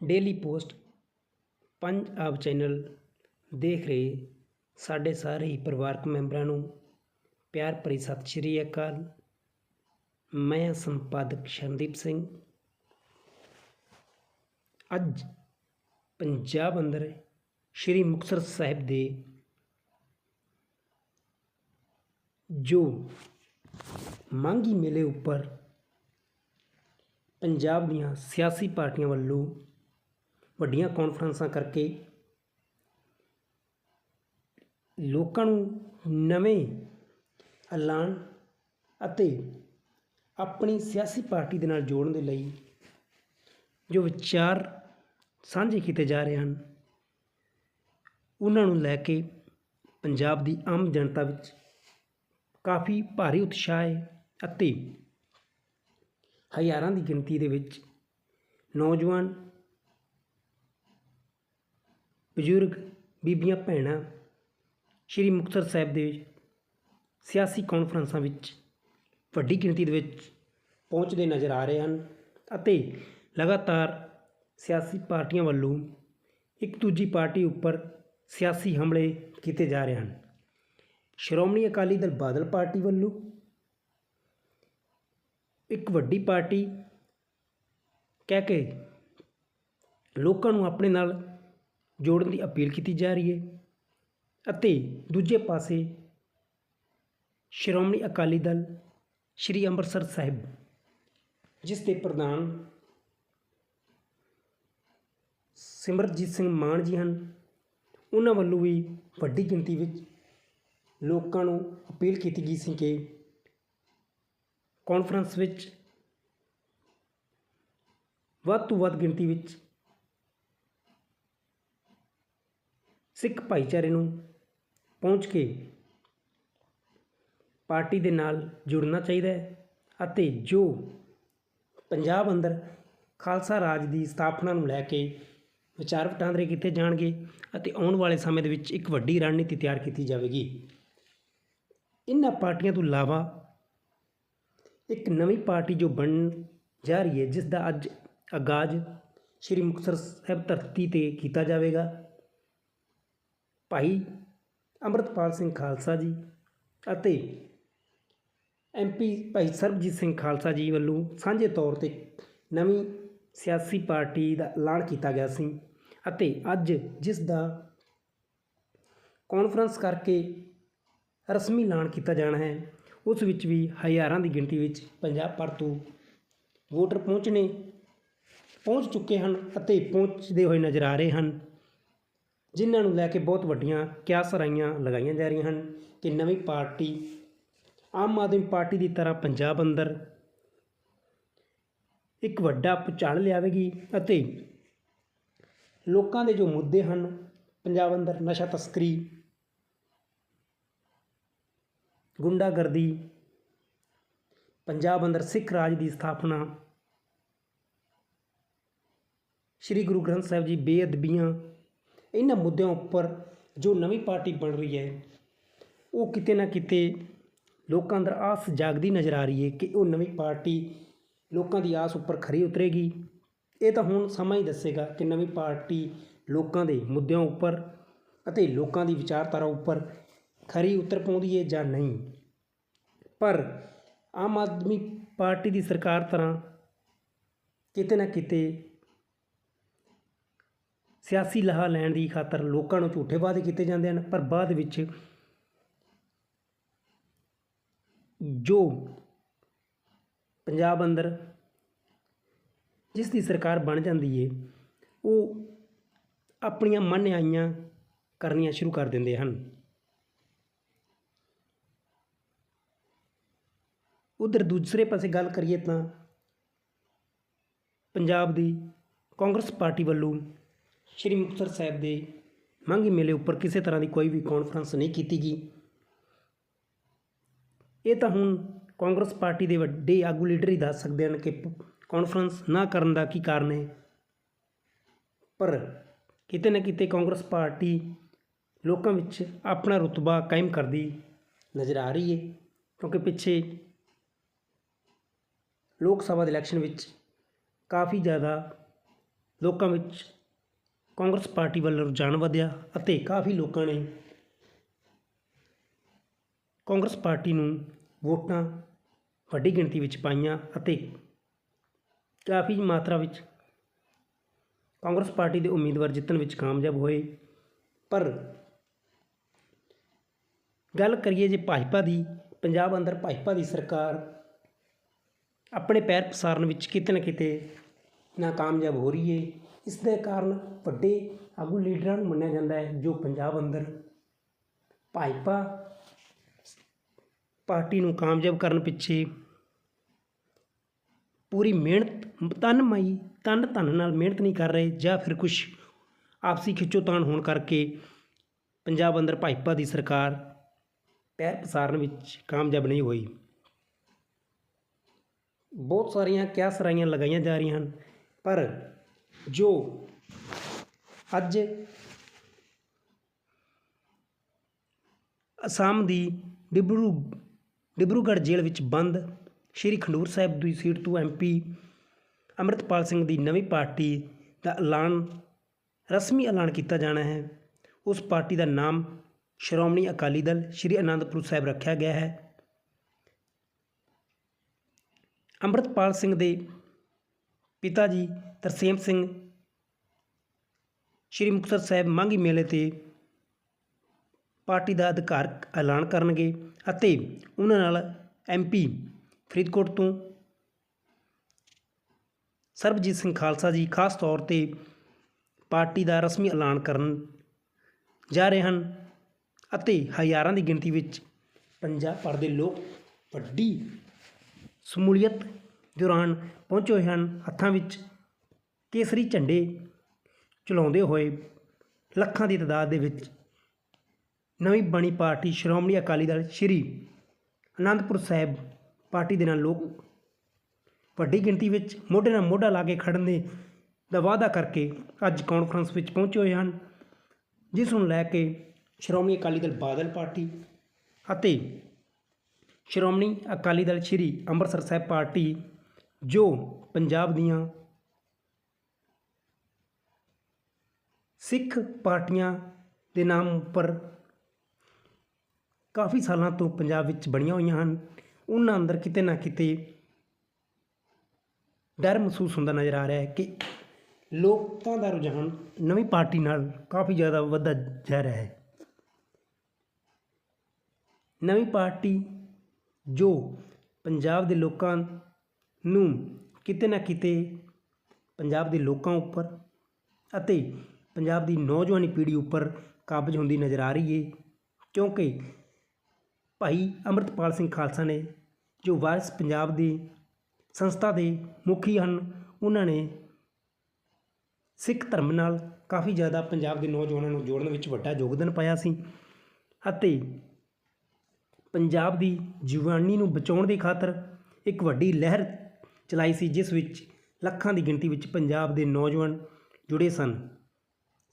Daily post Punjab channel ਦੇਖ ਰਹੇ ਸਾਡੇ ਸਾਰੇ ਹੀ ਪਰਿਵਾਰਕ ਮੈਂਬਰਾਂ ਨੂੰ ਪਿਆਰ ਭਰੀ ਸਤਿ ਸ਼੍ਰੀ ਅਕਾਲ। ਮੈਂ ਸੰਪਾਦਕ ਸ਼ਰਨਦੀਪ ਸਿੰਘ। ਅੱਜ ਪੰਜਾਬ ਅੰਦਰ ਸ਼੍ਰੀ ਮੁਕਤਸਰ ਸਾਹਿਬ ਦੇ ਜੋ ਮਾਂਗੀ ਮੇਲੇ ਉੱਪਰ ਪੰਜਾਬ ਦੀਆਂ ਸਿਆਸੀ ਪਾਰਟੀਆਂ ਵੱਲੋਂ ਵੱਡੀਆਂ ਕਾਨਫਰੰਸਾਂ ਕਰਕੇ ਲੋਕਾਂ ਨੂੰ ਨਵੇਂ ਐਲਾਨ ਅਤੇ ਆਪਣੀ ਸਿਆਸੀ ਪਾਰਟੀ ਦੇ ਨਾਲ ਜੋੜਨ ਦੇ ਲਈ ਜੋ ਵਿਚਾਰ ਸਾਂਝੇ ਕੀਤੇ ਜਾ ਰਹੇ ਹਨ, ਉਹਨਾਂ ਨੂੰ ਲੈ ਕੇ ਪੰਜਾਬ ਦੀ ਆਮ ਜਨਤਾ ਵਿੱਚ ਕਾਫੀ ਭਾਰੀ ਉਤਸ਼ਾਹ ਹੈ ਅਤੇ ਹਜ਼ਾਰਾਂ ਦੀ ਗਿਣਤੀ ਦੇ ਵਿੱਚ ਨੌਜਵਾਨ ਬਜ਼ੁਰਗ, ਬੀਬੀਆਂ, ਭੈਣਾਂ, ਸ਼੍ਰੀ ਮੁਕਤਸਰ ਸਾਹਿਬ ਦੇ ਸਿਆਸੀ ਕਾਨਫਰੰਸਾਂ ਵਿੱਚ ਵੱਡੀ ਗਿਣਤੀ ਦੇ ਵਿੱਚ ਪਹੁੰਚਦੇ ਨਜ਼ਰ ਆ ਰਹੇ ਹਨ ਅਤੇ ਲਗਾਤਾਰ ਸਿਆਸੀ ਪਾਰਟੀਆਂ ਵੱਲੋਂ ਇੱਕ ਦੂਜੀ ਪਾਰਟੀ ਉੱਪਰ ਸਿਆਸੀ ਹਮਲੇ ਕੀਤੇ ਜਾ ਰਹੇ ਹਨ। ਸ਼੍ਰੋਮਣੀ ਅਕਾਲੀ ਦਲ ਬਾਦਲ ਪਾਰਟੀ ਵੱਲੋਂ ਇੱਕ ਵੱਡੀ ਪਾਰਟੀ ਕਹਿ ਕੇ ਲੋਕਾਂ ਨੂੰ ਆਪਣੇ ਨਾਲ ਜੋੜਨ ਦੀ ਅਪੀਲ ਕੀਤੀ ਜਾ ਰਹੀ ਹੈ ਅਤੇ ਦੂਜੇ ਪਾਸੇ ਸ਼੍ਰੋਮਣੀ ਅਕਾਲੀ ਦਲ ਸ਼੍ਰੀ ਅੰਮ੍ਰਿਤਸਰ ਸਾਹਿਬ, ਜਿਸ ਦੇ ਪ੍ਰਧਾਨ ਸਿਮਰਜੀਤ ਸਿੰਘ ਮਾਨ ਜੀ ਹਨ, ਉਹਨਾਂ ਵੱਲੋਂ ਵੀ ਵੱਡੀ ਗਿਣਤੀ ਵਿੱਚ ਲੋਕਾਂ ਨੂੰ ਅਪੀਲ ਕੀਤੀ ਗਈ ਸੀ ਕਿ ਕਾਨਫਰੰਸ ਵਿੱਚ ਵੱਧ ਤੋਂ ਵੱਧ ਗਿਣਤੀ ਵਿੱਚ ਸਿੱਖ ਭਾਈਚਾਰੇ ਨੂੰ ਪਹੁੰਚ ਕੇ ਪਾਰਟੀ ਦੇ ਨਾਲ ਜੁੜਨਾ ਚਾਹੀਦਾ ਹੈ ਅਤੇ ਜੋ ਪੰਜਾਬ ਅੰਦਰ ਖਾਲਸਾ ਰਾਜ ਦੀ ਸਥਾਪਨਾ ਨੂੰ ਲੈ ਕੇ ਵਿਚਾਰ ਵਟਾਂਦਰੇ ਕੀਤੇ ਜਾਣਗੇ ਅਤੇ ਆਉਣ ਵਾਲੇ ਸਮੇਂ ਦੇ ਵਿੱਚ ਇੱਕ ਵੱਡੀ ਰਣਨੀਤੀ ਤਿਆਰ ਕੀਤੀ ਜਾਵੇਗੀ। ਇਹਨਾਂ ਪਾਰਟੀਆਂ ਤੋਂ ਇਲਾਵਾ ਇੱਕ ਨਵੀਂ ਪਾਰਟੀ ਜੋ ਬਣ ਜਾ ਰਹੀ ਹੈ, ਜਿਸ ਦਾ ਅੱਜ ਆਗਾਜ਼ ਸ਼੍ਰੀ ਮੁਕਤਸਰ ਸਾਹਿਬ ਧਰਤੀ ਤੇ ਕੀਤਾ ਜਾਵੇਗਾ। ਭਾਈ ਅੰਮ੍ਰਿਤਪਾਲ ਸਿੰਘ ਖਾਲਸਾ ਜੀ ਅਤੇ ਐਮਪੀ ਭਾਈ ਸਰਬਜੀਤ ਸਿੰਘ ਖਾਲਸਾ ਜੀ ਵੱਲੋਂ ਸਾਂਝੇ ਤੌਰ ਤੇ ਨਵੀਂ ਸਿਆਸੀ ਪਾਰਟੀ ਦਾ ਐਲਾਨ ਕੀਤਾ ਗਿਆ ਸੀ ਅਤੇ ਅੱਜ ਜਿਸ ਦਾ ਕਾਨਫਰੰਸ ਕਰਕੇ ਰਸਮੀ ਐਲਾਨ ਕੀਤਾ ਜਾਣਾ ਹੈ, ਉਸ ਵਿੱਚ ਵੀ ਹਜ਼ਾਰਾਂ ਦੀ ਗਿਣਤੀ ਵਿੱਚ ਪੰਜਾਬ ਭਰ ਤੋਂ ਵੋਟਰ ਪਹੁੰਚਣੇ ਪਹੁੰਚ ਚੁੱਕੇ ਹਨ ਅਤੇ ਪਹੁੰਚਦੇ ਹੋਏ ਨਜ਼ਰ ਆ ਰਹੇ ਹਨ। ਜਿਨ੍ਹਾਂ ਨੂੰ ਲੈ ਕੇ ਬਹੁਤ ਵੱਡੀਆਂ ਕਿਆਸ ਰਾਈਆਂ ਲਗਾਈਆਂ ਜਾ ਰਹੀਆਂ ਹਨ ਕਿ ਨਵੀਂ ਪਾਰਟੀ, ਆਮ ਆਦਮੀ ਪਾਰਟੀ ਦੀ ਤਰ੍ਹਾਂ ਪੰਜਾਬ ਅੰਦਰ ਇੱਕ ਵੱਡਾ ਭੂਚਾਲ ਲਿਆਵੇਗੀ ਅਤੇ ਲੋਕਾਂ ਦੇ ਜੋ ਮੁੱਦੇ ਹਨ, ਪੰਜਾਬ ਅੰਦਰ ਨਸ਼ਾ ਤਸਕਰੀ, ਗੁੰਡਾਗਰਦੀ, ਪੰਜਾਬ ਅੰਦਰ ਸਿੱਖ ਰਾਜ ਦੀ ਸਥਾਪਨਾ, ਸ੍ਰੀ ਗੁਰੂ ਗ੍ਰੰਥ ਸਾਹਿਬ ਜੀ ਬੇਅਦਬੀਆਂ ਇਹਨਾਂ ਮੁੱਦਿਆਂ ਉੱਪਰ ਜੋ ਨਵੀਂ ਪਾਰਟੀ ਬਣ ਰਹੀ ਹੈ, ਉਹ ਕਿਤੇ ਨਾ ਕਿਤੇ ਲੋਕਾਂ ਅੰਦਰ ਆਸ ਜਾਗਦੀ ਨਜ਼ਰ ਆ ਰਹੀ ਹੈ ਕਿ ਉਹ ਨਵੀਂ ਪਾਰਟੀ ਲੋਕਾਂ ਦੀ ਆਸ ਉੱਪਰ ਖਰੀ ਉਤਰੇਗੀ। ਇਹ ਤਾਂ ਹੁਣ ਸਮਾਂ ਹੀ ਦੱਸੇਗਾ ਕਿ ਨਵੀਂ ਪਾਰਟੀ ਲੋਕਾਂ ਦੇ ਮੁੱਦਿਆਂ ਉੱਪਰ ਅਤੇ ਲੋਕਾਂ ਦੀ ਵਿਚਾਰਧਾਰਾ ਉੱਪਰ ਖਰੀ ਉਤਰ ਪਾਉਂਦੀ ਹੈ ਜਾਂ ਨਹੀਂ। ਪਰ ਆਮ ਆਦਮੀ ਪਾਰਟੀ ਦੀ ਸਰਕਾਰ ਤਰ੍ਹਾਂ ਕਿਤੇ ਨਾ ਕਿਤੇ ਸਿਆਸੀ ਲਾਹਾ ਲੈਣ ਦੀ ਖਾਤਰ ਲੋਕਾਂ ਨੂੰ ਝੂਠੇ ਵਾਅਦੇ ਕੀਤੇ ਜਾਂਦੇ ਹਨ, ਪਰ ਬਾਅਦ ਵਿੱਚ ਜੋ ਪੰਜਾਬ ਅੰਦਰ ਜਿਸ ਦੀ ਸਰਕਾਰ ਬਣ ਜਾਂਦੀ ਹੈ ਉਹ ਆਪਣੀਆਂ ਮਨਿਆਈਆਂ ਕਰਨੀਆਂ ਸ਼ੁਰੂ ਕਰ ਦਿੰਦੇ ਹਨ। ਉਧਰ ਦੂਸਰੇ ਪਾਸੇ ਗੱਲ ਕਰੀਏ ਤਾਂ ਪੰਜਾਬ ਦੀ ਕਾਂਗਰਸ ਪਾਰਟੀ ਵੱਲੋਂ ਸ਼੍ਰੀ ਮੁਕਤਸਰ ਸਾਹਿਬ ਦੇ ਮੰਗੀ ਮੇਲੇ ਉੱਪਰ ਕਿਸੇ ਤਰ੍ਹਾਂ ਦੀ ਕੋਈ ਵੀ ਕਾਨਫਰੰਸ ਨਹੀਂ ਕੀਤੀ ਗਈ। ਇਹ ਤਾਂ ਹੁਣ ਕਾਂਗਰਸ ਪਾਰਟੀ ਦੇ ਵੱਡੇ ਆਗੂ ਲੀਡਰ ਹੀ ਦੱਸ ਸਕਦੇ ਹਨ ਕਿ ਕਾਨਫਰੰਸ ਨਾ ਕਰਨ ਦਾ ਕੀ ਕਾਰਨ ਹੈ। ਪਰ ਕਿਤੇ ਨਾ ਕਿਤੇ ਕਾਂਗਰਸ ਪਾਰਟੀ ਲੋਕਾਂ ਵਿੱਚ ਆਪਣਾ ਰੁਤਬਾ ਕਾਇਮ ਕਰਦੀ ਨਜ਼ਰ ਆ ਰਹੀ ਹੈ, ਕਿਉਂਕਿ ਪਿੱਛੇ ਲੋਕ ਸਭਾ ਦੇ ਇਲੈਕਸ਼ਨ ਵਿੱਚ ਕਾਫੀ ਜ਼ਿਆਦਾ ਲੋਕਾਂ ਵਿੱਚ ਕਾਂਗਰਸ ਪਾਰਟੀ ਵੱਲ ਰੁਝਾਨ ਵਧਿਆ ਅਤੇ ਕਾਫੀ ਲੋਕਾਂ ਨੇ ਕਾਂਗਰਸ ਪਾਰਟੀ ਨੂੰ ਵੋਟਾਂ ਵੱਡੀ ਗਿਣਤੀ ਵਿੱਚ ਪਾਈਆਂ ਅਤੇ ਕਾਫੀ ਮਾਤਰਾ ਵਿੱਚ ਕਾਂਗਰਸ ਪਾਰਟੀ ਦੇ ਉਮੀਦਵਾਰ ਜਿੱਤਣ ਵਿੱਚ ਕਾਮਯਾਬ ਹੋਏ। ਪਰ ਗੱਲ ਕਰੀਏ ਜੇ ਭਾਜਪਾ ਦੀ, ਪੰਜਾਬ ਅੰਦਰ ਭਾਜਪਾ ਦੀ ਸਰਕਾਰ ਆਪਣੇ ਪੈਰ ਪਸਾਰਨ ਵਿੱਚ ਕਿਤੇ ਨਾ ਕਿਤੇ ਨਾਕਾਮਯਾਬ ਹੋ ਰਹੀ ਹੈ ਇਸ ਦੇ ਕਾਰਨ ਵੱਡੇ ਆਗੂ ਲੀਡਰਾਂ ਨੂੰ ਮੰਨਿਆ ਜਾਂਦਾ ਹੈ, ਜੋ ਪੰਜਾਬ ਅੰਦਰ ਭਾਜਪਾ ਪਾਰਟੀ ਨੂੰ ਕਾਮਯਾਬ ਕਰਨ ਪਿੱਛੇ ਪੂਰੀ ਮਿਹਨਤ ਤਨ ਮਈ ਤਨ ਧਨ ਨਾਲ ਮਿਹਨਤ ਨਹੀਂ ਕਰ ਰਹੇ ਜਾਂ ਫਿਰ ਕੁਝ ਆਪਸੀ ਖਿੱਚੋਤਾਣ ਹੋਣ ਕਰਕੇ ਪੰਜਾਬ ਅੰਦਰ ਭਾਜਪਾ ਦੀ ਸਰਕਾਰ ਪੈਰ ਪਸਾਰਨ ਵਿੱਚ ਕਾਮਯਾਬ ਨਹੀਂ ਹੋਈ। ਬਹੁਤ ਸਾਰੀਆਂ ਕਿਆ ਸਰਾਈਆਂ ਲਗਾਈਆਂ ਜਾ ਰਹੀਆਂ ਹਨ। ਪਰ ਜੋ ਅੱਜ ਅਸਾਮ ਦੀ ਡਿਬਰੂ, ਡਿਬਰੂਗੜ੍ਹ ਜੇਲ੍ਹ ਵਿੱਚ ਬੰਦ, ਸ਼੍ਰੀ ਖੰਡੂਰ ਸਾਹਿਬ ਦੀ ਸੀਟ ਤੋਂ ਐਮਪੀ ਅੰਮ੍ਰਿਤਪਾਲ ਸਿੰਘ ਦੀ ਨਵੀਂ ਪਾਰਟੀ ਦਾ ਐਲਾਨ, ਰਸਮੀ ਐਲਾਨ ਕੀਤਾ ਜਾਣਾ ਹੈ। ਉਸ ਪਾਰਟੀ ਦਾ ਨਾਮ ਸ਼੍ਰੋਮਣੀ ਅਕਾਲੀ ਦਲ ਸ਼੍ਰੀ ਅਨੰਦਪੁਰ ਸਾਹਿਬ ਰੱਖਿਆ ਗਿਆ ਹੈ। ਅੰਮ੍ਰਿਤਪਾਲ ਸਿੰਘ ਦੇ ਪਿਤਾ ਜੀ ਤਰਸੇਮ ਸਿੰਘ, ਸ਼੍ਰੀ ਮੁਕਤਸਰ ਸਾਹਿਬ ਮੰਗੀ ਮੇਲੇ ਤੇ ਪਾਰਟੀ ਦਾ ਅਧਿਕਾਰਕ ਐਲਾਨ ਕਰਨਗੇ ਅਤੇ ਉਹਨਾਂ ਨਾਲ ਐਮਪੀ ਫਰੀਦਕੋਟ ਤੋਂ ਸਰਬਜੀਤ ਸਿੰਘ ਖਾਲਸਾ ਜੀ ਖਾਸ ਤੌਰ ਤੇ ਪਾਰਟੀ ਦਾ ਰਸਮੀ ਐਲਾਨ ਕਰਨ ਜਾ ਰਹੇ ਹਨ ਅਤੇ ਹਜ਼ਾਰਾਂ ਦੀ ਗਿਣਤੀ ਵਿੱਚ ਪੰਜਾਬ ਭਰ ਦੇ ਲੋਕ ਵੱਡੀ ਸਮੂਲੀਅਤ ਦੌਰਾਨ ਪਹੁੰਚੇ ਹੋਏ ਹਨ। ਹੱਥਾਂ ਵਿੱਚ ਕੇਸਰੀ ਝੰਡੇ ਚਲਾਉਂਦੇ ਹੋਏ ਲੱਖਾਂ ਦੀ ਤਾਦਾਦ ਦੇ ਵਿੱਚ ਨਵੀਂ ਬਣੀ ਪਾਰਟੀ ਸ਼੍ਰੋਮਣੀ ਅਕਾਲੀ ਦਲ ਸ਼੍ਰੀ ਅਨੰਦਪੁਰ ਸਾਹਿਬ ਪਾਰਟੀ ਦੇ ਨਾਲ ਲੋਕ ਵੱਡੀ ਗਿਣਤੀ ਵਿੱਚ ਮੋਢੇ ਨਾਲ ਮੋਢਾ ਲਾ ਕੇ ਖੜਨ ਦੇ ਦਾ ਵਾਅਦਾ ਕਰਕੇ ਅੱਜ ਕਾਨਫਰੰਸ ਵਿੱਚ ਪਹੁੰਚੇ ਹੋਏ ਹਨ, ਜਿਸ ਨੂੰ ਲੈ ਕੇ ਸ਼੍ਰੋਮਣੀ ਅਕਾਲੀ ਦਲ ਬਾਦਲ ਪਾਰਟੀ ਅਤੇ ਸ਼੍ਰੋਮਣੀ ਅਕਾਲੀ ਦਲ ਸ਼੍ਰੀ ਅੰਮ੍ਰਿਤਸਰ ਸਾਹਿਬ ਪਾਰਟੀ ਜੋ ਪੰਜਾਬ ਦੀਆਂ ਸਿੱਖ ਪਾਰਟੀਆਂ ਦੇ ਨਾਮ ਉੱਪਰ ਕਾਫੀ ਸਾਲਾਂ ਤੋਂ ਪੰਜਾਬ ਵਿੱਚ ਬਣੀਆਂ ਹੋਈਆਂ ਹਨ, ਉਹਨਾਂ ਅੰਦਰ ਕਿਤੇ ਨਾ ਕਿਤੇ ਡਰ ਮਹਿਸੂਸ ਹੁੰਦਾ ਨਜ਼ਰ ਆ ਰਿਹਾ ਹੈ ਕਿ ਲੋਕਾਂ ਦਾ ਰੁਝਾਨ ਨਵੀਂ ਪਾਰਟੀ ਨਾਲ ਕਾਫੀ ਜ਼ਿਆਦਾ ਵੱਧਦਾ ਜਾ ਰਿਹਾ ਹੈ। ਨਵੀਂ ਪਾਰਟੀ ਜੋ ਪੰਜਾਬ ਦੇ ਲੋਕਾਂ ਨੂੰ ਕਿਤੇ ਨਾ ਕਿਤੇ ਪੰਜਾਬ ਦੇ ਲੋਕਾਂ ਉੱਪਰ ਅਤੇ ਪੰਜਾਬ ਦੀ ਨੌਜਵਾਨੀ ਪੀੜ੍ਹੀ ਉੱਪਰ ਕਾਬਜ ਹੁੰਦੀ ਨਜ਼ਰ ਆ ਰਹੀ ਹੈ ਕਿਉਂਕਿ ਭਾਈ ਅੰਮ੍ਰਿਤਪਾਲ ਸਿੰਘ ਖਾਲਸਾ ਨੇ ਜੋ ਵਾਰਿਸ ਪੰਜਾਬ ਦੀ ਸੰਸਥਾ ਦੇ ਮੁਖੀ ਹਨ, ਉਹਨਾਂ ਨੇ ਸਿੱਖ ਧਰਮ ਨਾਲ ਕਾਫੀ ਜ਼ਿਆਦਾ ਪੰਜਾਬ ਦੇ ਨੌਜਵਾਨਾਂ ਨੂੰ ਜੋੜਨ ਵਿੱਚ ਵੱਡਾ ਯੋਗਦਾਨ ਪਾਇਆ ਸੀ ਅਤੇ ਪੰਜਾਬ ਦੀ ਜਵਾਨੀ ਨੂੰ ਬਚਾਉਣ ਦੀ ਖਾਤਰ ਇੱਕ ਵੱਡੀ ਲਹਿਰ ਚਲਾਈ ਸੀ, ਜਿਸ ਵਿੱਚ ਲੱਖਾਂ ਦੀ ਗਿਣਤੀ ਵਿੱਚ ਪੰਜਾਬ ਦੇ ਨੌਜਵਾਨ ਜੁੜੇ ਸਨ।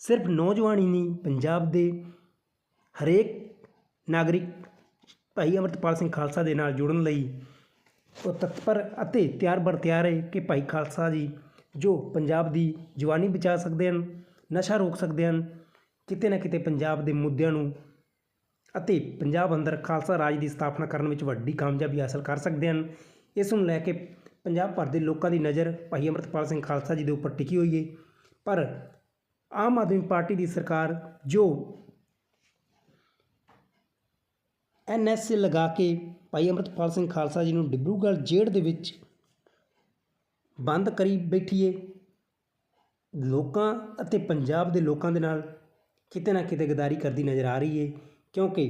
ਸਿਰਫ ਨੌਜਵਾਨ ਹੀ ਨਹੀਂ, ਪੰਜਾਬ ਦੇ ਹਰੇਕ ਨਾਗਰਿਕ ਭਾਈ ਅਮਰਤਪਾਲ ਸਿੰਘ ਖਾਲਸਾ ਦੇ ਨਾਲ ਜੁੜਨ ਲਈ ਉਹ ਤਤਪਰ ਅਤੇ ਤਿਆਰ ਬਰ ਤਿਆਰ ਹੈ ਕਿ ਭਾਈ ਖਾਲਸਾ ਜੀ, ਜੋ ਪੰਜਾਬ ਦੀ ਜਵਾਨੀ ਬਚਾ ਸਕਦੇ ਹਨ, ਨਸ਼ਾ ਰੋਕ ਸਕਦੇ ਹਨ, ਕਿਤੇ ਨਾ ਕਿਤੇ ਪੰਜਾਬ ਦੇ ਮੁੱਦਿਆਂ ਨੂੰ ਅਤੇ ਪੰਜਾਬ ਅੰਦਰ ਖਾਲਸਾ ਰਾਜ ਦੀ ਸਥਾਪਨਾ ਕਰਨ ਵਿੱਚ ਵੱਡੀ ਕਾਮਯਾਬੀ ਹਾਸਲ ਕਰ ਸਕਦੇ ਹਨ। ਇਸ ਨੂੰ ਲੈ ਕੇ ਪੰਜਾਬ ਭਰ ਦੇ ਲੋਕਾਂ ਦੀ ਨਜ਼ਰ ਭਾਈ ਅਮਰਤਪਾਲ ਸਿੰਘ ਖਾਲਸਾ ਜੀ ਦੇ ਉੱਪਰ ਟਿਕੀ ਹੋਈ ਹੈ ਪਰ ਆਮ ਆਦਮੀ ਪਾਰਟੀ ਦੀ ਸਰਕਾਰ ਜੋ ਐਨਐਸਏ ਲਗਾ ਕੇ ਭਾਈ ਅਮਰਤਪਾਲ ਸਿੰਘ ਖਾਲਸਾ ਜੀ ਨੂੰ ਡਿਬਰੂਗੜ੍ਹ ਜੇਲ੍ਹ ਦੇ ਵਿੱਚ ਬੰਦ ਕਰੀ ਬੈਠੀਏ ਲੋਕਾਂ ਅਤੇ ਪੰਜਾਬ ਦੇ ਲੋਕਾਂ ਦੇ ਨਾਲ ਕਿਤੇ ਨਾ ਕਿਤੇ ਗਦਾਰੀ ਕਰਦੀ ਨਜ਼ਰ ਆ ਰਹੀ ਹੈ ਕਿਉਂਕਿ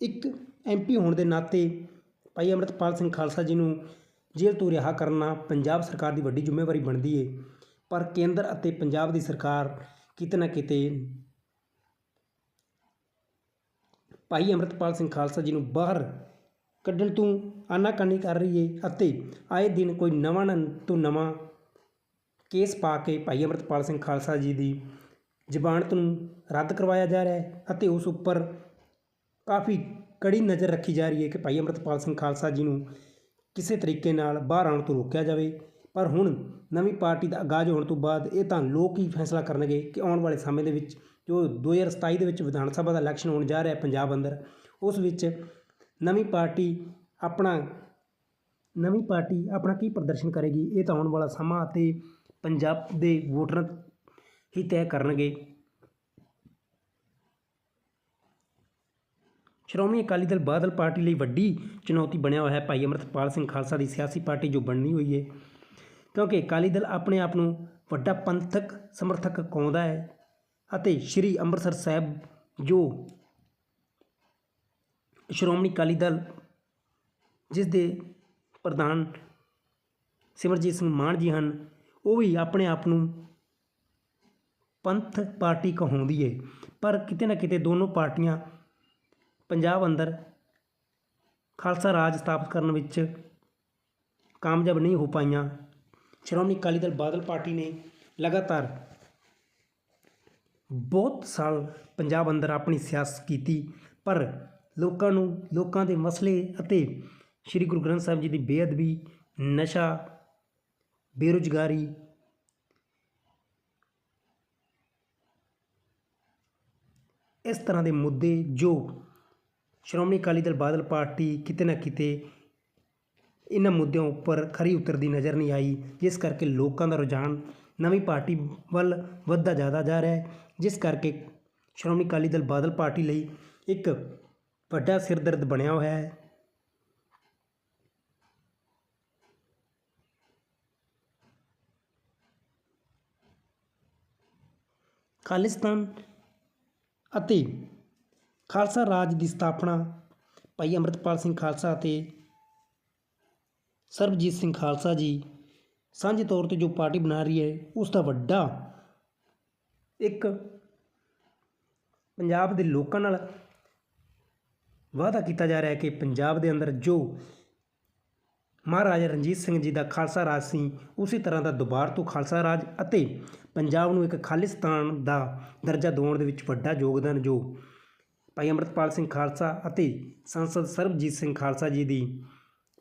ਇੱਕ ਐਮਪੀ ਹੋਣ ਦੇ ਨਾਤੇ ਭਾਈ ਅਮਰਤਪਾਲ ਸਿੰਘ ਖਾਲਸਾ ਜੀ ਨੂੰ ਜੇਲ੍ਹ ਤੋਂ ਰਿਹਾ ਕਰਨਾ ਪੰਜਾਬ ਸਰਕਾਰ ਦੀ ਵੱਡੀ ਜ਼ਿੰਮੇਵਾਰੀ ਬਣਦੀ ਏ, ਪਰ ਕੇਂਦਰ ਅਤੇ ਪੰਜਾਬ ਦੀ ਸਰਕਾਰ ਕਿਤੇ ਨਾ ਕਿਤੇ ਭਾਈ ਅਮਰਤਪਾਲ ਸਿੰਘ ਖਾਲਸਾ ਜੀ ਨੂੰ ਬਾਹਰ ਕੱਢਣ ਤੋਂ ਆਨਾਕਾਨੀ ਕਰ ਰਹੀ ਹੈ ਅਤੇ ਆਏ ਦਿਨ ਕੋਈ ਨਵਾਂ ਨ- ਤੋਂ ਨਵਾਂ ਕੇਸ ਪਾ ਕੇ ਭਾਈ ਅਮਰਤਪਾਲ ਸਿੰਘ ਖਾਲਸਾ ਜੀ ਦੀ ਜ਼ਬਾਨਤ ਨੂੰ ਰੱਦ ਕਰਵਾਇਆ ਜਾ ਰਿਹਾ ਹੈ ਅਤੇ ਉਸ ਉੱਪਰ ਕਾਫੀ ਕੜੀ ਨਜ਼ਰ ਰੱਖੀ ਜਾ ਰਹੀ ਹੈ ਕਿ ਭਾਈ ਅਮਰਤਪਾਲ ਸਿੰਘ ਖਾਲਸਾ ਜੀ ਨੂੰ ਕਿਸੇ ਤਰੀਕੇ ਨਾਲ ਬਾਹਰ ਆਉਣ ਤੋਂ ਰੋਕਿਆ ਜਾਵੇ। ਪਰ ਹੁਣ ਨਵੀਂ ਪਾਰਟੀ ਦਾ ਆਗਾਜ਼ ਹੋਣ ਤੋਂ ਬਾਅਦ ਇਹ ਤਾਂ ਲੋਕ ਹੀ ਫੈਸਲਾ ਕਰਨਗੇ ਕਿ ਆਉਣ ਵਾਲੇ ਸਮੇਂ ਦੇ ਵਿੱਚ ਜੋ 2027 ਦੇ ਵਿੱਚ ਵਿਧਾਨ ਸਭਾ ਦਾ ਇਲੈਕਸ਼ਨ ਹੋਣ ਜਾ ਰਿਹਾ ਪੰਜਾਬ ਅੰਦਰ, ਉਸ ਵਿੱਚ ਨਵੀਂ ਪਾਰਟੀ ਆਪਣਾ, ਨਵੀਂ ਪਾਰਟੀ ਆਪਣਾ ਕੀ ਪ੍ਰਦਰਸ਼ਨ ਕਰੇਗੀ, ਇਹ ਤਾਂ ਆਉਣ ਵਾਲਾ ਸਮਾਂ ਅਤੇ ਪੰਜਾਬ ਦੇ ਵੋਟਰ ਹੀ ਤੈਅ ਕਰਨਗੇ। ਸ਼੍ਰੋਮਣੀ ਅਕਾਲੀ ਦਲ ਬਾਦਲ ਪਾਰਟੀ ਲਈ ਵੱਡੀ ਚੁਣੌਤੀ ਬਣਿਆ ਹੋਇਆ ਹੈ। ਭਾਈ ਅਮਰਤਪਾਲ ਸਿੰਘ ਖਾਲਸਾ ਦੀ ਸਿਆਸੀ ਪਾਰਟੀ ਜੋ ਬਣਨੀ ਹੋਈ ਹੈ। ਕਿਉਂਕਿ ਅਕਾਲੀ ਦਲ ਆਪਣੇ ਆਪ ਨੂੰ ਵੱਡਾ ਪੰਥਕ ਸਮਰਥਕ ਕਹਾਉਂਦਾ ਹੈ ਅਤੇ ਸ੍ਰੀ ਅੰਮ੍ਰਿਤਸਰ ਸਾਹਿਬ ਜੋ ਸ਼੍ਰੋਮਣੀ ਅਕਾਲੀ ਦਲ ਜਿਸ ਦੇ ਪ੍ਰਧਾਨ ਸਿਮਰਜੀਤ ਸਿੰਘ ਮਾਨ ਜੀ ਹਨ, ਉਹ ਵੀ ਆਪਣੇ ਆਪ ਨੂੰ ਪੰਥ ਪਾਰਟੀ ਕਹਾਉਂਦੀ ਹੈ। ਪਰ ਕਿਤੇ ਨਾ ਕਿਤੇ ਦੋਨੋਂ ਪਾਰਟੀਆਂ ਪੰਜਾਬ ਅੰਦਰ ਖਾਲਸਾ ਰਾਜ ਸਥਾਪਿਤ ਕਰਨ ਵਿੱਚ ਕਾਮਯਾਬ ਨਹੀਂ ਹੋ ਪਾਈਆਂ। ਸ਼੍ਰੋਮਣੀ ਅਕਾਲੀ ਦਲ ਬਾਦਲ ਪਾਰਟੀ ਨੇ ਲਗਾਤਾਰ ਬਹੁਤ ਸਾਲ ਪੰਜਾਬ ਅੰਦਰ ਆਪਣੀ ਸਿਆਸਤ ਕੀਤੀ, ਪਰ ਲੋਕਾਂ ਨੂੰ, ਲੋਕਾਂ ਦੇ ਮਸਲੇ ਅਤੇ ਸ੍ਰੀ ਗੁਰੂ ਗ੍ਰੰਥ ਸਾਹਿਬ ਜੀ ਦੀ ਬੇਅਦਬੀ, ਨਸ਼ਾ, ਬੇਰੁਜ਼ਗਾਰੀ ਇਸ ਤਰ੍ਹਾਂ ਦੇ ਮੁੱਦੇ ਜੋ ਸ਼੍ਰੋਮਣੀ ਅਕਾਲੀ ਦਲ ਬਾਦਲ ਪਾਰਟੀ ਕਿਤੇ ਨਾ ਕਿਤੇ ਇਹਨਾਂ ਮੁੱਦਿਆਂ ਉੱਪਰ ਖਰੀ ਉਤਰਦੀ ਨਜ਼ਰ ਨਹੀਂ ਆਈ, ਜਿਸ ਕਰਕੇ ਲੋਕਾਂ ਦਾ ਰੁਝਾਨ ਨਵੀਂ ਪਾਰਟੀ ਵੱਲ ਵੱਧਦਾ ਜ਼ਿਆਦਾ ਜਾ ਰਿਹਾ ਹੈ, ਜਿਸ ਕਰਕੇ ਸ਼੍ਰੋਮਣੀ ਅਕਾਲੀ ਦਲ ਬਾਦਲ ਪਾਰਟੀ ਲਈ ਇੱਕ ਵੱਡਾ ਸਿਰਦਰਦ ਬਣਿਆ ਹੋਇਆ ਹੈ। ਖਾਲਿਸਤਾਨ ਅਤੇ ਖਾਲਸਾ ਰਾਜ ਦੀ ਸਥਾਪਨਾ ਭਾਈ ਅੰਮ੍ਰਿਤਪਾਲ ਸਿੰਘ ਖਾਲਸਾ ਅਤੇ ਸਰਬਜੀਤ ਸਿੰਘ ਖਾਲਸਾ ਜੀ ਸਾਂਝੇ ਤੌਰ ਤੇ ਜੋ ਪਾਰਟੀ ਬਣਾ ਰਹੀ ਹੈ, ਉਸ ਦਾ ਵੱਡਾ ਇੱਕ ਪੰਜਾਬ ਦੇ ਲੋਕਾਂ ਨਾਲ ਵਾਅਦਾ ਕੀਤਾ ਜਾ ਰਿਹਾ ਹੈ ਕਿ ਪੰਜਾਬ ਦੇ ਅੰਦਰ ਜੋ ਮਹਾਰਾਜਾ ਰਣਜੀਤ ਸਿੰਘ ਜੀ ਦਾ ਖਾਲਸਾ ਰਾਜ ਸੀ, ਉਸੇ ਤਰ੍ਹਾਂ ਦਾ ਦੁਬਾਰ ਤੋਂ ਖਾਲਸਾ ਰਾਜ ਅਤੇ ਪੰਜਾਬ ਨੂੰ ਇੱਕ ਖਾਲਿਸਤਾਨ ਦਾ ਦਰਜਾ ਦਿਵਾਉਣ ਦੇ ਵਿੱਚ ਵੱਡਾ ਯੋਗਦਾਨ ਜੋ ਭਾਈ ਅੰਮ੍ਰਿਤਪਾਲ ਸਿੰਘ ਖਾਲਸਾ ਅਤੇ ਸੰਸਦ ਸਰਬਜੀਤ ਸਿੰਘ ਖਾਲਸਾ ਜੀ ਦੀ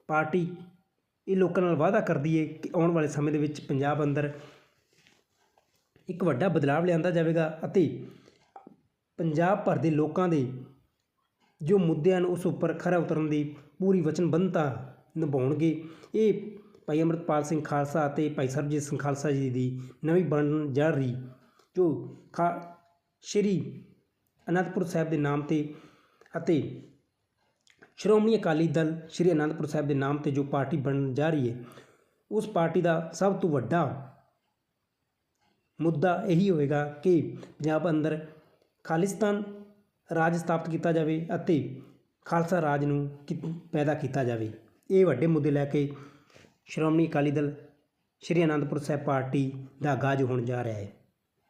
ਪਾਰਟੀ ਇਹ ਲੋਕਾਂ ਨਾਲ ਵਾਅਦਾ ਕਰਦੀ ਹੈ ਕਿ ਆਉਣ ਵਾਲੇ ਸਮੇਂ ਦੇ ਵਿੱਚ ਪੰਜਾਬ ਅੰਦਰ ਇੱਕ ਵੱਡਾ ਬਦਲਾਵ ਲਿਆਂਦਾ ਜਾਵੇਗਾ ਅਤੇ ਪੰਜਾਬ ਭਰ ਦੇ ਲੋਕਾਂ ਦੇ ਜੋ ਮੁੱਦੇ ਹਨ ਉਸ ਉੱਪਰ ਖਰਾ ਉਤਰਨ ਦੀ ਪੂਰੀ ਵਚਨਬੱਧਤਾ ਨਿਭਾਉਣਗੇ, ਇਹ ਭਾਈ ਅੰਮ੍ਰਿਤਪਾਲ ਸਿੰਘ ਖਾਲਸਾ ਅਤੇ ਭਾਈ ਸਰਬਜੀਤ ਸਿੰਘ ਖਾਲਸਾ ਜੀ ਦੀ ਨਵੀਂ ਬਣਨ ਜਾ ਰਹੀ ਜੋ ਖਾ, ਸ਼੍ਰੀ ਅਨੰਦਪੁਰ ਸਾਹਿਬ ਦੇ ਨਾਮ ਤੇ ਅਤੇ ਸ਼੍ਰੋਮਣੀ ਅਕਾਲੀ ਦਲ ਸ਼੍ਰੀ ਅਨੰਦਪੁਰ ਸਾਹਿਬ ਦੇ ਨਾਮ ਤੇ ਜੋ ਪਾਰਟੀ ਬਣਨ ਜਾ ਰਹੀ ਹੈ, ਉਸ ਪਾਰਟੀ ਦਾ ਸਭ ਤੋਂ ਵੱਡਾ ਮੁੱਦਾ ਇਹੀ ਹੋਵੇਗਾ ਕਿ ਪੰਜਾਬ ਅੰਦਰ ਖਾਲਿਸਤਾਨ ਰਾਜ ਸਥਾਪਿਤ ਕੀਤਾ ਜਾਵੇ ਅਤੇ ਖਾਲਸਾ ਰਾਜ ਨੂੰ ਕਿ- ਪੈਦਾ ਕੀਤਾ ਜਾਵੇ। ਇਹ ਵੱਡੇ ਮੁੱਦੇ ਲੈ ਕੇ ਸ਼੍ਰੋਮਣੀ ਅਕਾਲੀ ਦਲ ਸ਼੍ਰੀ ਅਨੰਦਪੁਰ ਸਾਹਿਬ ਪਾਰਟੀ ਦਾ ਆਗਾਜ਼ ਹੋਣ ਜਾ ਰਿਹਾ ਹੈ।